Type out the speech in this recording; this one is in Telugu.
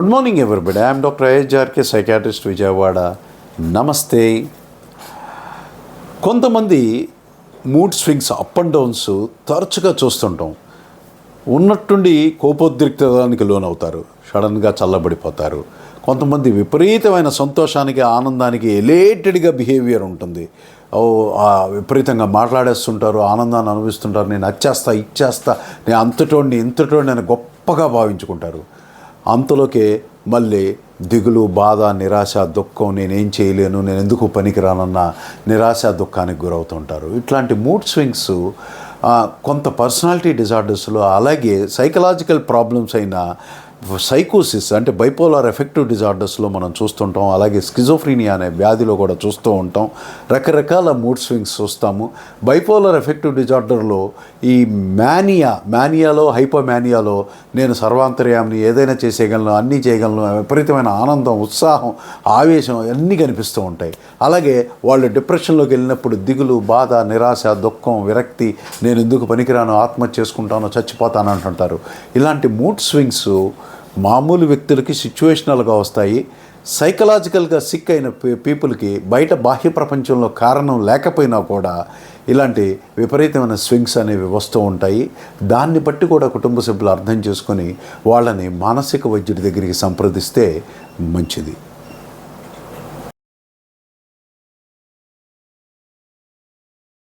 Good morning everybody I'm doctor I S R K psychiatrist Vijayawada నమస్తే కొంతమంది mood swings up and downs తరచుగా చూస్తుంటాం. ఉన్నట్టుండి కోపోద్రిక్తానికి లోనవుతారు. సడన్గా చల్లబడిపోతారు. కొంతమంది విపరీతమైన సంతోషానికి ఆనందానికి ఎలేటెడ్గా బిహేవియర్ ఉంటుంది. ఓ విపరీతంగా మాట్లాడేస్తుంటారు ఆనందాన్ని అనుభవిస్తుంటారు. నేను అచ్చేస్తా ఇచ్చేస్తా నేను అంతటోడిని ఇంతటోడిని అని గొప్పగా భావించుకుంటారు. అంతలోకే మళ్ళీ దిగులు బాధ నిరాశ దుఃఖం నేనేం చేయలేను నేను ఎందుకు పనికిరానన్న నిరాశ దుఃఖానికి గురవుతుంటారు. ఇట్లాంటి మూడ్ స్వింగ్స్ కొంత పర్సనాలిటీ డిజార్డర్స్లో అలాగే సైకలాజికల్ ప్రాబ్లమ్స్ అయిన సైకోసిస్ అంటే బైపోలార్ ఎఫెక్టివ్ డిజార్డర్స్లో మనం చూస్తుంటాం అలాగే స్కిజోఫ్రీనియా అనే వ్యాధిలో కూడా చూస్తూ ఉంటాం రకరకాల మూడ్ స్వింగ్స్ చూస్తాము బైపోలార్ ఎఫెక్టివ్ డిజార్డర్లో ఈ మ్యానియా మ్యానియాలో హైపోమానియాలో నేను సర్వాంతర్యాన్ని ఏదైనా చేసేయగలను అన్నీ చేయగలను విపరీతమైన ఆనందం ఉత్సాహం ఆవేశం అన్నీ కనిపిస్తూ ఉంటాయి. అలాగే వాళ్ళు డిప్రెషన్లోకి వెళ్ళినప్పుడు దిగులు బాధ నిరాశ దుఃఖం విరక్తి నేను ఎందుకు పనికిరాను ఆత్మహత్య చేసుకుంటానో చచ్చిపోతాను అంటుంటారు. ఇలాంటి మూడ్ స్వింగ్స్ మామూలు వ్యక్తులకి సిచ్యువేషనల్గా వస్తాయి. సైకలాజికల్గా సిక్ అయిన పీ- పీపుల్కి బయట బాహ్య ప్రపంచంలో కారణం లేకపోయినా కూడా ఇలాంటి విపరీతమైన స్వింగ్స్ అనేవి వస్తూ ఉంటాయి. దాన్ని బట్టి కూడా కుటుంబ సభ్యులు అర్థం చేసుకొని వాళ్ళని మానసిక వైద్యుడి దగ్గరికి సంప్రదిస్తే మంచిది.